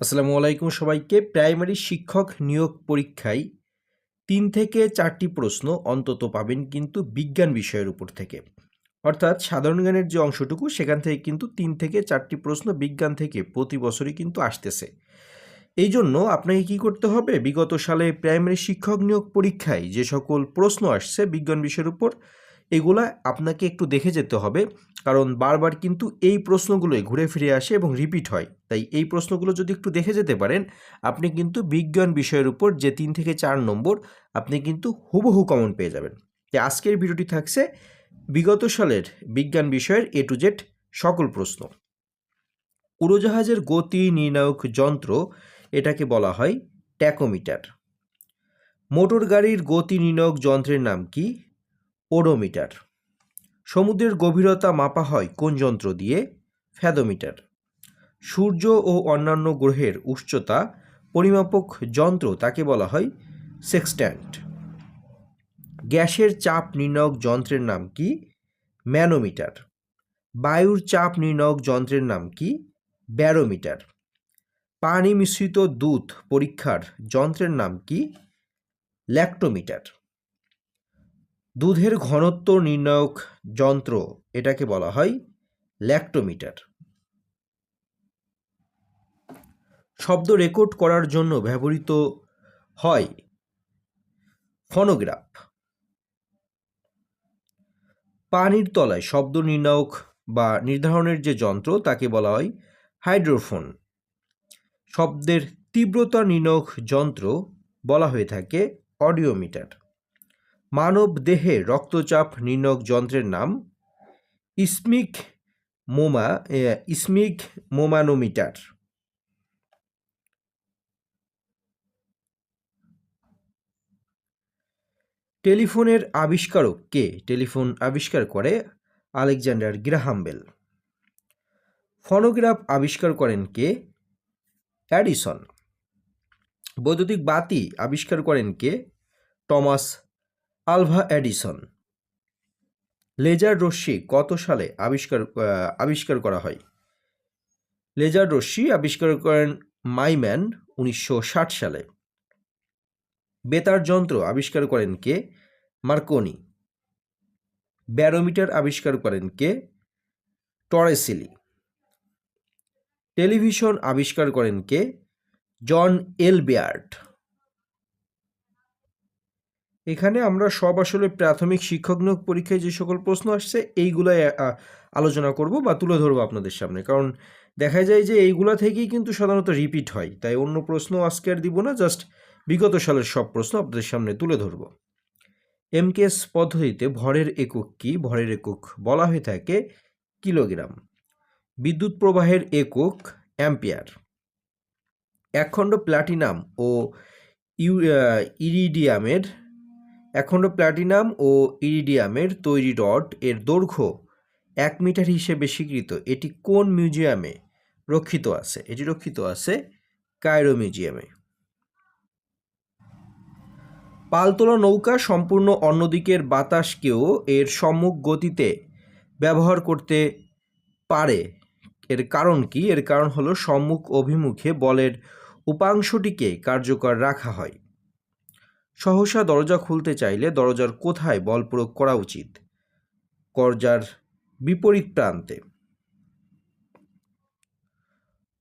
আসসালামু আলাইকুম সবাইকে। প্রাইমারি শিক্ষক নিয়োগ পরীক্ষায় তিন থেকে চারটি প্রশ্ন অন্তত পাবেন কিন্তু বিজ্ঞান বিষয়ের উপর থেকে। অর্থাৎ সাধারণ জ্ঞানের যে অংশটুকু, সেখান থেকে কিন্তু তিন থেকে চারটি প্রশ্ন বিজ্ঞান থেকে প্রতি বছরই কিন্তু আসতেছে। এই জন্য আপনাকে কি করতে হবে? বিগত সালে প্রাইমারি শিক্ষক নিয়োগ পরীক্ষায় যে সকল প্রশ্ন আসছে বিজ্ঞান বিষয়ের উপর এগুলা আপনাকে একটু দেখে যেতে হবে। কারণ বারবার কিন্তু এই প্রশ্নগুলোই ঘুরে ফিরে আসে এবং রিপিট হয়। তাই এই প্রশ্নগুলো যদি একটু দেখে যেতে পারেন, আপনি কিন্তু বিজ্ঞান বিষয়ের উপর যে তিন থেকে চার নম্বর, আপনি কিন্তু হুবহু কমন পেয়ে যাবেন। তাই আজকের ভিডিওটি থাকছে বিগত সালের বিজ্ঞান বিষয়ের এ টু জেড সকল প্রশ্ন। উড়োজাহাজের গতি নির্ণায়ক যন্ত্র, এটাকে বলা হয় ট্যাকোমিটার। মোটর গাড়ির গতি নির্ণায়ক যন্ত্রের নাম কি? ওডোমিটার। সমুদ্রের গভীরতা মাপা হয় কোন যন্ত্র দিয়ে? ফ্যাদোমিটার। সূর্য ও অন্যান্য গ্রহের উচ্চতা পরিমাপক যন্ত্র তাকে বলা হয় সেক্সট্যান্ট। গ্যাসের চাপ নির্ণায়ক যন্ত্রের নাম কি? ম্যানোমিটার। বায়ুর চাপ নির্ণায়ক যন্ত্রের নাম কি? ব্যারোমিটার। পানি মিশ্রিত দুধ পরীক্ষার যন্ত্রের নাম কি? ল্যাক্টোমিটার। দুধের ঘনত্ব নির্ণায়ক যন্ত্র এটাকে বলা হয় ল্যাক্টোমিটার। শব্দ রেকর্ড করার জন্য ব্যবহৃত হয় ফনোগ্রাফ। পানির তলায় শব্দ নির্ণায়ক বা নির্ধারণের যে যন্ত্র তাকে বলা হয় হাইড্রোফোন। শব্দের তীব্রতা নির্ণায়ক যন্ত্র বলা হয়ে থাকে অডিওমিটার। মানব দেহে রক্তচাপ নির্ণায়ক যন্ত্রের নাম ইসমিক মোমা ইসমিক মোমানোমিটার। টেলিফোনের আবিষ্কারক কে? টেলিফোন আবিষ্কার করে আলেকজান্ডার গ্রাহাম বেল। ফনোগ্রাফ আবিষ্কার করেন কে? অ্যাডিসন। বৈদ্যুতিক বাতি আবিষ্কার করেন কে? টমাস আলভা অ্যাডিসন লেজার রশ্মি কত সালে আবিষ্কার আবিষ্কার করা হয়? লেজার রশ্মি আবিষ্কার করেন মাইম্যান উনিশশো ষাট সালে। বেতার যন্ত্র আবিষ্কার করেন কে? মার্কনি। ব্যারোমিটার আবিষ্কার করেন কে? টরেসিলি। টেলিভিশন আবিষ্কার করেন কে? জন এল এলবেয়ার্ট। এখানে আমরা সব আসলে প্রাথমিক শিক্ষক নিয়োগ পরীক্ষায় যে সকল প্রশ্ন আসছে, এইগুলাই আলোচনা করব বা তুলে ধরবো আপনাদের সামনে। কারণ দেখা যায় যে এইগুলা থেকেই কিন্তু সাধারণত রিপিট হয়। তাই অন্য প্রশ্ন আজকে আর দিব না, জাস্ট বিগত সালের সব প্রশ্ন আপনাদের সামনে তুলে ধরব। এমকেএস পদ্ধতিতে ভরের একক কি? ভরের একক বলা হয়ে থাকে কিলোগ্রাম। বিদ্যুৎ প্রবাহের একক অ্যাম্পিয়ার। একখণ্ড প্লাটিনাম ও ইরিডিয়ামের একখণ্ড প্লাটিনাম ও ইরিডিয়ামের তৈরি রড এর দৈর্ঘ্য এক মিটার হিসেবে স্বীকৃত। এটি কোন মিউজিয়ামে রক্ষিত আছে? এটি রক্ষিত আছে কায়রো মিউজিয়ামে। পালতোলা নৌকা সম্পূর্ণ অন্যদিকের বাতাসকেও এর সম্মুখ গতিতে ব্যবহার করতে পারে। এর কারণ কি? এর কারণ হলো সম্মুখ অভিমুখে বলের উপাংশটিকে কার্যকর রাখা হয়। সহসা দরজা খুলতে চাইলে দরজার কোথায় বল প্রয়োগ করা উচিত? করজার বিপরীত প্রান্তে।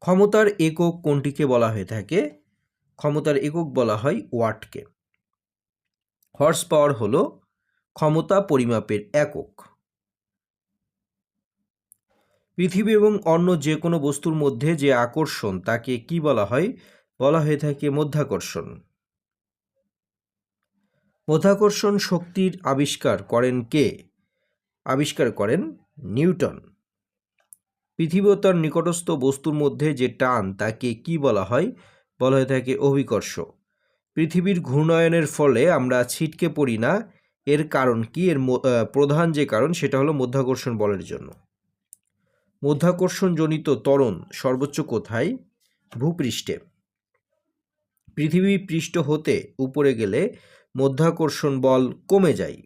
ক্ষমতার একক কোনটিকে বলা হয়ে থাকে? ক্ষমতার একক বলা হয় ওয়াটকে। হর্স পাওয়ার হল ক্ষমতা পরিমাপের একক। পৃথিবী এবং অন্য যে কোনো বস্তুর মধ্যে যে আকর্ষণ, তাকে কি বলা হয়? বলা হয়ে থাকে মধ্যাকর্ষণ। মধ্যাকর্ষণ শক্তির আবিষ্কার করেন কে? আবিষ্কার করেন নিউটন। পৃথিবী তার নিকটস্থ বস্তুর মধ্যে যে টান, তাকে কি বলা হয়? বলা হয়ে থাকে অভিকর্ষ। পৃথিবীর ঘূর্ণায়নের ফলে আমরা ছিটকে পড়ি না। এর কারণ কি? এর প্রধান যে কারণ, সেটা হলো মধ্যাকর্ষণ বলের জন্য। মধ্যাকর্ষণজনিত ত্বরণ সর্বোচ্চ কোথায়? ভূপৃষ্ঠে। পৃথিবী পৃষ্ঠ হতে উপরে গেলে মধ্যাকর্ষণ বল কমে যায়।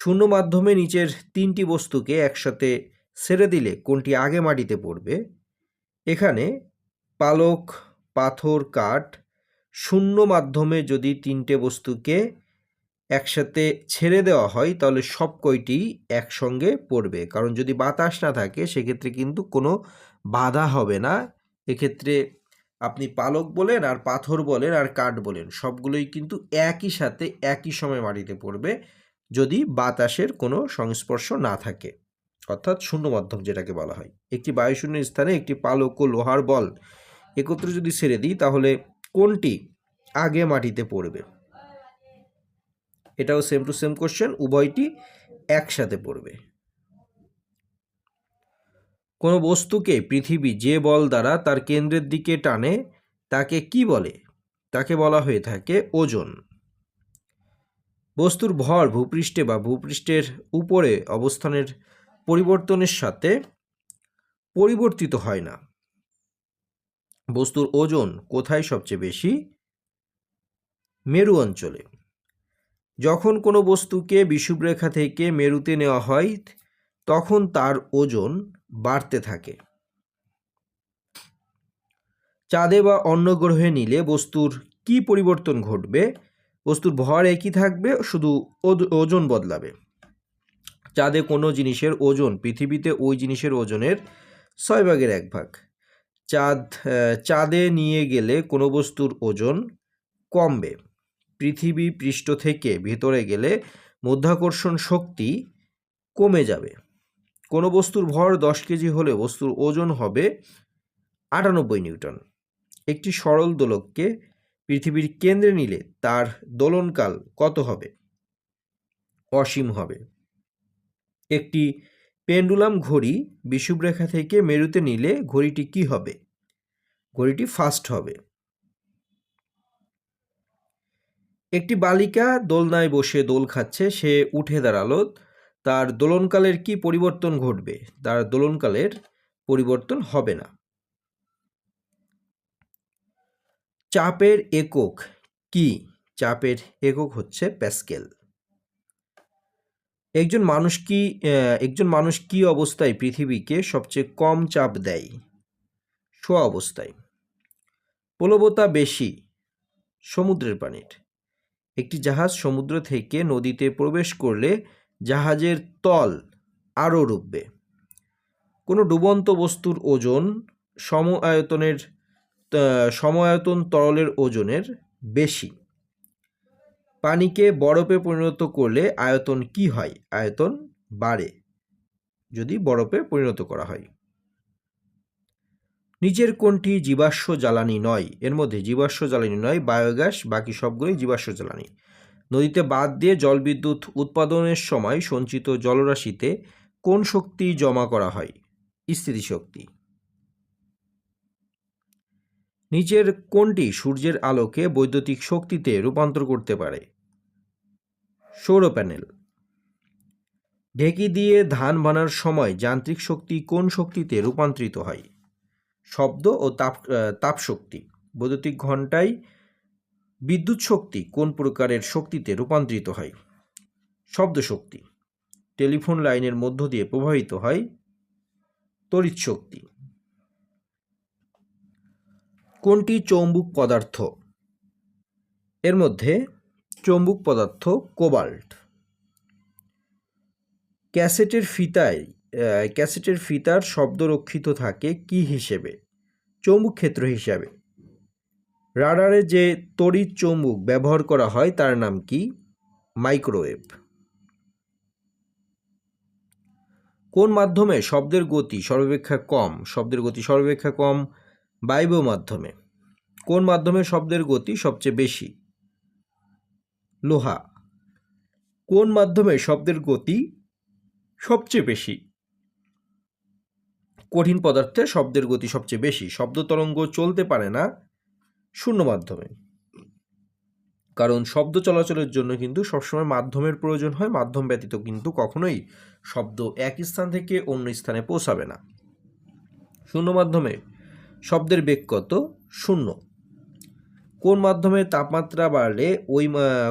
শূন্য মাধ্যমে নিচের তিনটি বস্তুকে একসাথে ছেড়ে দিলে কোনটি আগে মাটিতে পড়বে? এখানে পালক, পাথর, কাঠ শূন্য মাধ্যমে যদি তিনটে বস্তুকে একসাথে ছেড়ে দেওয়া হয়, তাহলে সব কয়টি একসঙ্গে পড়বে? কারণ যদি বাতাস না থাকে, সেক্ষেত্রে কিন্তু কোনো বাধা হবে না। এক্ষেত্রে আপনি পালক বলেন আর পাথর বলেন আর কাঠ বলেন, সবগুলোই কিন্তু একই সাথে একই সময় মাটিতে পড়বে যদি বাতাসের কোনো সংস্পর্শ না থাকে। অর্থাৎ শূন্য মাধ্যম যেটাকে বলা হয়। একটি বায়ুশূন্য স্থানে একটি পালক ও লোহার বল একত্রে যদি ছেড়ে দিই, তাহলে কোনটি আগে মাটিতে পড়বে? এটাও সেম টু সেম কোশ্চেন উভয়টি একসাথে পড়বে। কোনো বস্তুকে পৃথিবী যে বল দ্বারা তার কেন্দ্রের দিকে টানে, তাকে কি বলে? তাকে বলা হয়ে থাকে ওজন। বস্তুর ভর ভূপৃষ্ঠে বা ভূপৃষ্ঠের উপরে অবস্থানের পরিবর্তনের সাথে পরিবর্তিত হয় না। বস্তুর ওজন কোথায় সবচেয়ে বেশি? মেরু অঞ্চলে। যখন কোনো বস্তুকে বিষুবরেখা থেকে মেরুতে নেওয়া হয় তখন তার ওজন বাড়তে থাকে। চাঁদে বা অন্য গ্রহে নিলে বস্তুর কি পরিবর্তন ঘটবে? বস্তুর ভর একই থাকবে, শুধু ওজন বদলাবে। চাঁদে কোনো জিনিসের ওজন, পৃথিবীতে ওই জিনিসের ওজনের ছয় ভাগের এক ভাগ। চাঁদ চাঁদে নিয়ে গেলে কোনো বস্তুর ওজন কমবে। পৃথিবী পৃষ্ঠ থেকে ভেতরে গেলে মধ্যাকর্ষণ শক্তি কমে যাবে। কোনো বস্তুর ভর দশ কেজি হলে বস্তুর ওজন হবে আটানব্বই নিউটন। একটি সরল দোলককে পৃথিবীর কেন্দ্রে নিলে তার দোলনকাল কত হবে? অসীম হবে। একটি পেন্ডুলাম ঘড়ি বিষুবরেখা থেকে মেরুতে নিলে ঘড়িটি কি হবে? ঘড়িটি ফাস্ট হবে। একটি বালিকা দোলনায় বসে দোল খাচ্ছে, সে উঠে দাঁড়াল তার দোলনকালের কি পরিবর্তন ঘটবে? তার দোলনকালের পরিবর্তন হবে না। চাপের একক কি? চাপের একক হচ্ছে প্যাসকেল। একজন মানুষ কি একজন মানুষ কি অবস্থায় পৃথিবীকে সবচেয়ে কম চাপ দেয়? শোয়া অবস্থায়। প্লবতা বেশি, সমুদ্রের পানির। একটি জাহাজ সমুদ্র থেকে নদীতে প্রবেশ করলে জাহাজের তল আরও ডুববে কোনো ডুবন্ত বস্তুর ওজন সম আয়তনের আহ, সম আয়তন তরলের ওজনের বেশি। পানিকে বরফে পরিণত করলে আয়তন কি হয়? আয়তন বাড়ে যদি বরফে পরিণত করা হয়। নিচের কোনটি জীবাশ্ম জ্বালানি নয় এর মধ্যে জীবাশ্ম জ্বালানি নয় বায়োগ্যাস বাকি সবগুলোই জীবাশ্ম জ্বালানি। নদীতে বাদ দিয়ে জলবিদ্যুৎ উৎপাদনের সময় সঞ্চিত জলরাশিতে কোন শক্তি জমা করা হয়? স্থিতিশক্তি। নিচের কোনটি সূর্যের আলোকে বৈদ্যুতিক শক্তিতে রূপান্তর করতে পারে। সৌর প্যানেল। ঢেকি দিয়ে ধান বানার সময় যান্ত্রিক শক্তি কোন শক্তিতে রূপান্তরিত হয়? শব্দ ও তাপ আহ, তাপ শক্তি বৈদ্যুতিক ঘণ্টায় বিদ্যুৎ শক্তি কোন প্রকারের শক্তিতে রূপান্তরিত হয়? শব্দ শক্তি, টেলিফোন লাইনের মধ্য দিয়ে প্রবাহিত হয় তড়িৎ শক্তি। কোনটি চৌম্বুক পদার্থ? এর মধ্যে চৌম্বুক পদার্থ কোবাল্ট। ক্যাসেটের ফিতায় ক্যাসেটের ফিতার শব্দ রক্ষিত থাকে কি হিসেবে? চৌম্বক ক্ষেত্র হিসাবে। রাডারে যে তড়িৎ চৌম্বক ব্যবহার করা হয়, তার নাম কি? মাইক্রোওয়েভ। কোন মাধ্যমে শব্দের গতি সর্বাপেক্ষা কম? শব্দের গতি সর্বাপেক্ষা কম বায়বীয় মাধ্যমে। কোন মাধ্যমে শব্দের গতি সবচেয়ে বেশি? লোহা। কোন মাধ্যমে শব্দের গতি সবচেয়ে বেশি? কঠিন পদার্থে শব্দের গতি সবচেয়ে বেশি। শব্দ তরঙ্গ চলতে পারে না শূন্য মাধ্যমে। কারণ শব্দ চলাচলের জন্য কিন্তু সবসময় মাধ্যমের প্রয়োজন হয়, মাধ্যম ব্যতীত কিন্তু কখনোই শব্দ এক স্থান থেকে অন্য স্থানে পৌঁছাবে না। শূন্য মাধ্যমে শব্দের বেগ কত শূন্য। কোন মাধ্যমে তাপমাত্রা বাড়লে ওই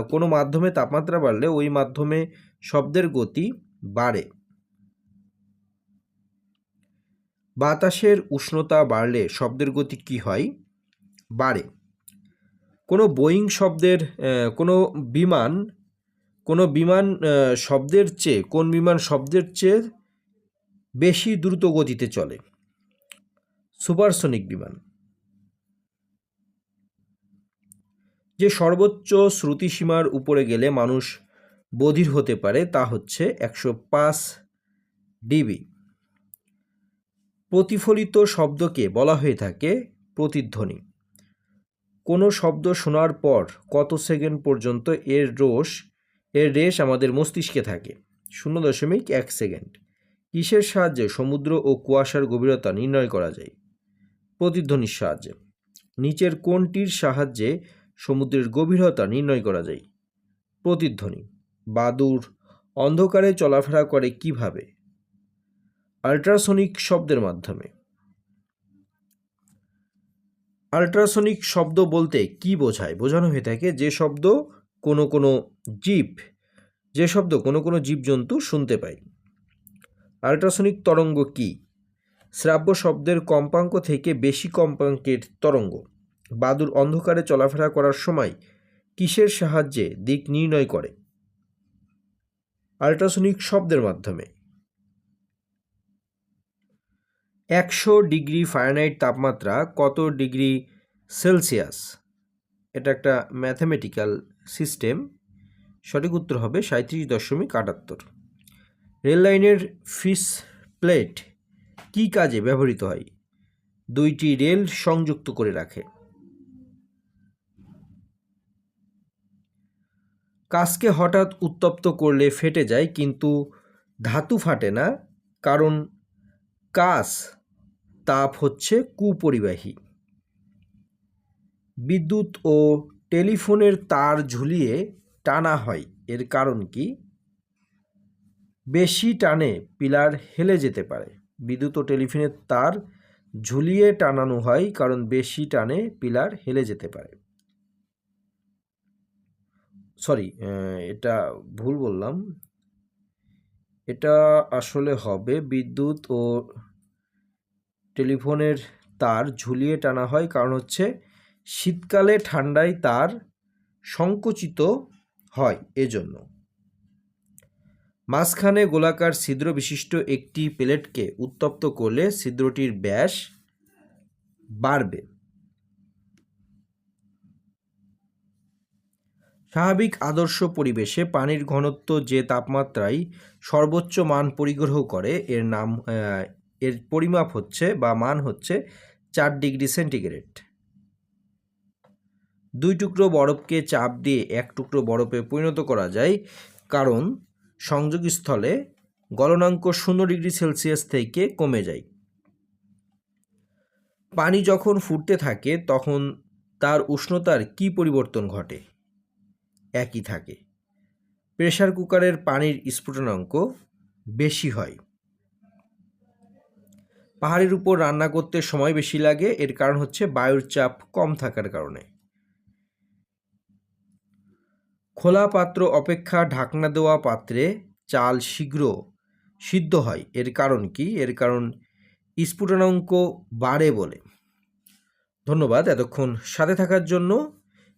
কোনো মাধ্যমে তাপমাত্রা বাড়লে ওই মাধ্যমে শব্দের গতি বাড়ে? বাতাসের উষ্ণতা বাড়লে শব্দের গতি কী হয়? বাড়ে। কোনো বোয়িং শব্দের কোনো বিমান কোনো বিমান শব্দের চেয়ে, কোন বিমান শব্দের চেয়ে বেশি দ্রুত গতিতে চলে। সুপারসনিক বিমান। যে সর্বোচ্চ শ্রুতিসীমার উপরে গেলে মানুষ বধির হতে পারে তা হচ্ছে একশো পাঁচ ডিবি। প্রতিফলিত শব্দকে বলা হয়ে থাকে প্রতিধ্বনি। কোনো শব্দ শোনার পর কত সেকেন্ড পর্যন্ত এর রোষ এর রেশ আমাদের মস্তিষ্কে থাকে? শূন্য দশমিক এক সেকেন্ড। কিসের সাহায্যে সমুদ্র ও কুয়াশার গভীরতা নির্ণয় করা যায়? প্রতিধ্বনির সাহায্যে। নিচের কোনটির সাহায্যে সমুদ্রের গভীরতা নির্ণয় করা যায়। প্রতিধ্বনি। বাদুর অন্ধকারে চলাফেরা করে কীভাবে? আল্ট্রাসনিক শব্দের মাধ্যমে। আল্ট্রাসনিক শব্দ বলতে কি বোঝায়? বোঝানো হয়ে থাকে যে শব্দ কোনো কোনো জীব, যে শব্দ কোনো কোনো জীবজন্তু শুনতে পায়। আল্ট্রাসনিক তরঙ্গ কি? শ্রাব্য শব্দের কম্পাঙ্ক থেকে বেশি কম্পাঙ্কের তরঙ্গ। বাদুর অন্ধকারে চলাফেরা করার সময় কিসের সাহায্যে দিক নির্ণয় করে? আল্ট্রাসনিক শব্দের মাধ্যমে। একশো ডিগ্রি ফারেনহাইট তাপমাত্রা কত ডিগ্রি সেলসিয়াস এটা একটা ম্যাথামেটিক্যাল সিস্টেম সঠিক উত্তর হবে সাঁত্রিশ দশমিক আটাত্তর। রেল লাইনের ফিস প্লেট কী কাজে ব্যবহৃত হয়? দুইটি রেল সংযুক্ত করে রাখে। কাজকে হঠাৎ উত্তপ্ত করলে ফেটে যায়, কিন্তু ধাতু ফাটে না, কারণ কাজ তাপ হচ্ছে কুপরিবাহী। বিদ্যুৎ ও টেলিফোনের তার ঝুলিয়ে টানা হয়। এর কারণ কি? বেশি টানে পিলার হেলে যেতে পারে। বিদ্যুৎ ও টেলিফোনের তার ঝুলিয়ে টানানো হয় কারণ বেশি টানে পিলার হেলে যেতে পারে। সরি এটা ভুল বললাম। এটা আসলে হবে বিদ্যুৎ ও টেলিফোনের তার ঝুলিয়ে টানা হয়, কারণ হচ্ছে শীতকালে ঠান্ডায় তার সংকুচিত হয় এজন্য। মাঝখানে গোলাকার ছিদ্র বিশিষ্ট একটি প্লেটকে উত্তপ্ত করলে ছিদ্রটির ব্যাস বাড়বে। স্বাভাবিক আদর্শ পরিবেশে পানির ঘনত্ব যে তাপমাত্রায় সর্বোচ্চ মান পরিগ্রহ করে, এর নাম এর পরিমাপ হচ্ছে বা মান হচ্ছে চার ডিগ্রি সেন্টিগ্রেড। দুই টুকরো বরফকে চাপ দিয়ে এক টুকরো বরফে পরিণত করা যায়, কারণ সংযোগস্থলে গলনাঙ্ক শূন্য ডিগ্রি সেলসিয়াস থেকে কমে যায়। পানি যখন ফুটতে থাকে, তখন তার উষ্ণতার কি পরিবর্তন ঘটে? একই থাকে। প্রেশার কুকারের পানির স্ফুটনাঙ্ক বেশি হয়। পাহাড়ের উপর রান্না করতে সময় বেশি লাগে, এর কারণ হচ্ছে বায়ুর চাপ কম থাকার কারণে। খোলা পাত্র অপেক্ষা ঢাকনা দেওয়া পাত্রে চাল শীঘ্র সিদ্ধ হয়। এর কারণ কি? এর কারণ স্ফুটনাঙ্ক বাড়ে বলে। ধন্যবাদ এতক্ষণ সাথে থাকার জন্য।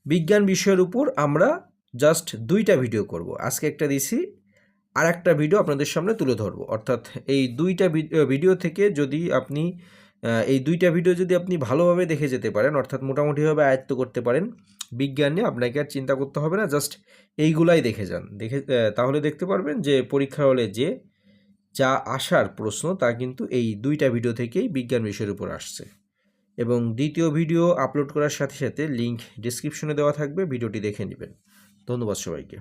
বিজ্ঞান বিষয়ের উপর আমরা জাস্ট দুইটা ভিডিও করব। আজকে একটা দিছি আর একটা ভিডিও আপনাদের সামনে তুলে ধরবো। অর্থাৎ এই দুইটা ভিডিও থেকে যদি আপনি এই দুইটা ভিডিও যদি আপনি ভালোভাবে দেখে যেতে পারেন, অর্থাৎ মোটামুটিভাবে আয়ত্ত করতে পারেন, বিজ্ঞান নিয়ে আপনাকে আর চিন্তা করতে হবে না জাস্ট এইগুলাই দেখে যান। দেখে তাহলে দেখতে পারবেন যে পরীক্ষা হলে যে, যা আসার প্রশ্ন, তা কিন্তু এই দুইটা ভিডিও থেকেই বিজ্ঞান বিষয়ের উপর আসছে। এবং দ্বিতীয় ভিডিও আপলোড করার সাথে সাথে লিংক ডিসক্রিপশনে দেওয়া থাকবে ভিডিওটি দেখে নেবেন। ধন্যবাদ সবাইকে।